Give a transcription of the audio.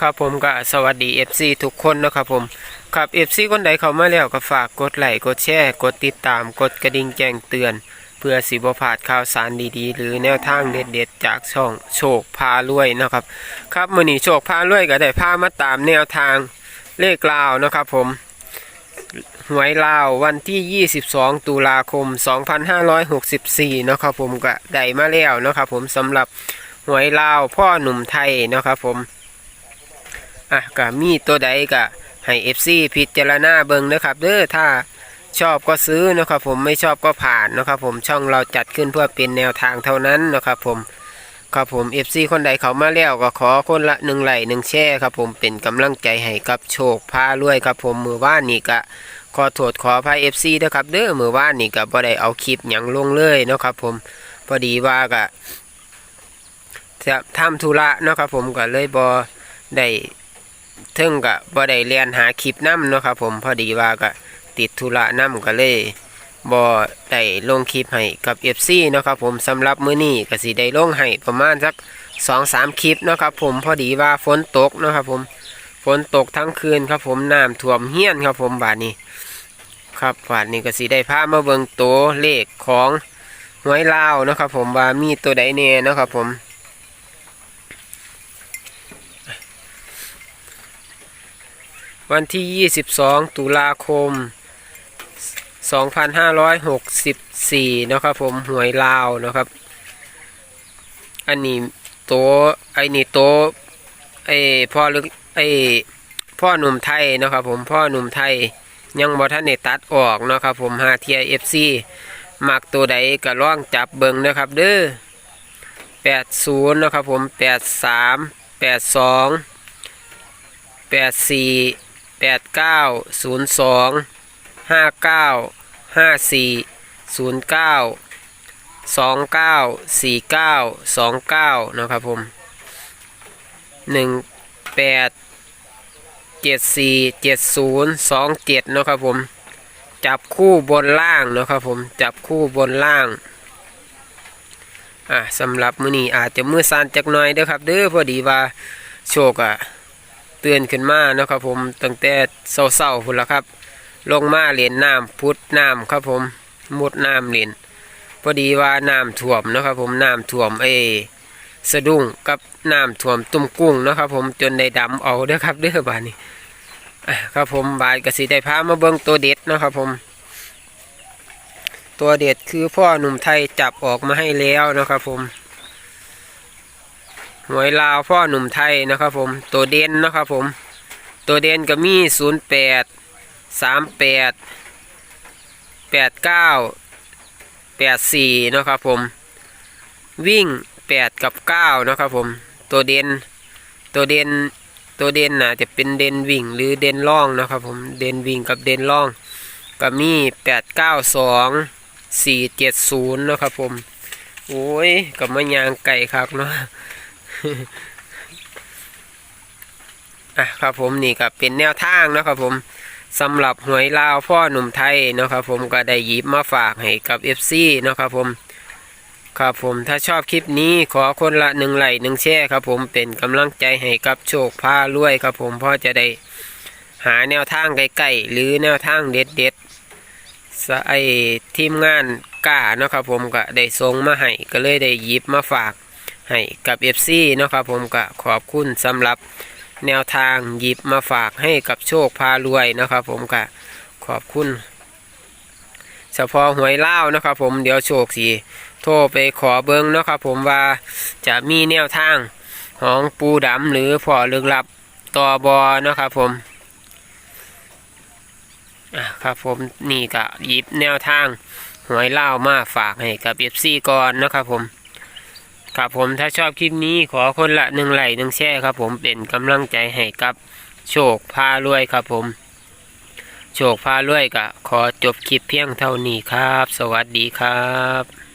ครับผมก็สวัสดี FC ทุกคนนะครับผมครับ FC คนใดเข้ามาแล้วก็ฝากกดไลค์กดแชร์กดติดตามกดกระดิ่งแจ้งเตือน เพื่อสิบพลาดข่าวสารดีๆ หรือแนวทางเด็ดๆจากช่องโชคพารวยนะครับ ครับมื้อนี้โชคพารวยก็ได้พามาตามแนวทางเลขลาวนะครับผมหวยลาววันที่ 22 ตุลาคม 2564นะครับผมก็ได้มาแล้วนะครับผมสำหรับหวยลาวพ่อหนุ่มไทยนะครับผม อะก็มีตัวใดก็ให้ FC พิจารณาเบิ่งนะครับเด้อถ้าชอบก็ซื้อนะครับผมไม่ชอบก็ผ่านนะครับผมช่องเราจัดขึ้นเพื่อเป็นแนวทางเท่านั้นนะครับผมครับผม FC คนใดเขามาแล้วก็ขอคนละหนึ่งไหลหนึ่งแช่ครับผมเป็นกำลังใจให้กับโชคพารวยครับผมมือว่านนี่ก็ขอโทษขออภัย FC นะครับเด้อมือว่านนี่ก็บ่ได้เอาคลิปหยังลงเลยนะครับผมพอดีว่าก็จะทำธุระนะครับผมก็เลยบ่ได้ ถึงกับบ่ได้เรียนหาคลิปน้ำเนาะครับผมพอดีว่าก็ติดธุระน้ำก็เลยบ่ได้ลงคลิปให้กับ FC เนาะครับผมสำหรับมื้อนี้ก็สิได้ลงให้ประมาณสัก2-3คลิปเนาะครับผมพอดีว่าฝนตกเนาะครับผมฝนตกทั้งคืนครับผมน้ำท่วมเฮี้ยนครับผมบาดนี้ ครับบาดนี้ก็สิได้พามาเบิ่งตัวเลขของหวยลาวเนาะครับผมว่ามีตัวใดแน่เนาะครับผม วันที่ 22 ตุลาคม 2564 นะครับผมหวยลาวนะครับ อันนี้โตไอ้นี่โตไอ้พ่อลึกไอ้พ่อหนุ่มไทยนะครับผมพ่อหนุ่มไทยยังบ่ทันได้ตัดออกนะครับผมหาเทียเอฟซีมักตัวใดก็ล่องจับเบิงนะครับเด้อ80นะครับผม83 82 84แปด แปดเก้าศูนย์สองห้าเก้าห้าสี่ศูนย์เก้าสองเก้าสี่เก้าสองเก้านะครับผมหนึ่งแปดเจ็ดสี่เจ็ดศูนย์สองเจ็ดนะครับผม จับคู่บนล่างนะครับผม จับคู่บนล่าง อะสำหรับมือนี้อาจจะมือสั่นจักหน่อยเด้อครับ เด้อพอดีว่าโชคอะ เตือนขึ้นมาเนาะครับผมตั้งแต่เศร้าๆพุ่นละครับ ลงมาเหรียญน้ำพุดน้ำครับผมมุดน้ำเหรียญพอดีว่าน้ำท่วมเนาะครับผมน้ำท่วมเอสะดุ้งกับน้ำท่วมตุ้มกุ้งเนาะครับผมจนได้ดำเอาเด้อครับเด้อบานนี้อ่ครับผมบานกระสิได้พามาเบิ่งตัวเด็ดเนาะครับผม ตัวเด็ดคือพ่อหนุ่มไทยจับออกมาให้แล้วเนาะครับผม หวยลาวพ่อหนุ่มไทยนะครับผม ตัวเด่นนะครับผม ตัวเด่นก็มีศูนย์แปดสามแปดแปดเก้าแปดสี่นะครับผม วิ่งแปดกับเก้านะครับผม ตัวเด่นตัวเด่นตัวเด่นน่ะจะเป็นเด่นวิ่งหรือเด่นล่องนะครับผมเด่นวิ่งกับเด่นล่องก็มีแปดเก้าสองสี่เจ็ดศูนย์นะครับผม โอ้ยกับมะยางไก่ครับเนาะ อะครับผมนี่ก็เป็นแนวทางนะครับผมสำหรับหวยลาวพ่อหนุ่มไทยนะครับผมก็ได้หยิบมาฝากให้กับ FC นะครับผมครับผมถ้าชอบคลิปนี้ขอคนละหนึ่งไหลค์หนึ่งแช่ครับผมเป็นกำลังใจให้กับโชคพารวยครับผมเพราะจะได้หาแนวทางใกล้ๆหรือแนวทางเด็ดๆสะไอทีมงานกล้านะครับผมก็ได้ส่งมาให้ก็เลยได้หยิบมาฝาก ให้กับ FC เนาะครับผมก็ขอบคุณสำหรับแนวทางหยิบมาฝากให้กับโชคพารวยนะครับผมก็ขอบคุณเฉพาะหวยเล่านะครับผมเดี๋ยวโชคสีโทรไปขอเบิ้งนะครับผมว่าจะมีแนวทางของปูดำหรือพ่อลึกลับต่อบอนะครับผมอะครับผมนี่ก็หยิบแนวทางหวยเล่ามาฝากให้กับ FC ก่อนนะครับผม ครับผมถ้าชอบคลิปนี้ขอคนละหนึ่งไหลค์หนึ่งแช่ครับผมเป็นกำลังใจให้กับโชคพารวยครับผม โชคพารวยก็ขอจบคลิปเพียงเท่านี้ครับ สวัสดีครับ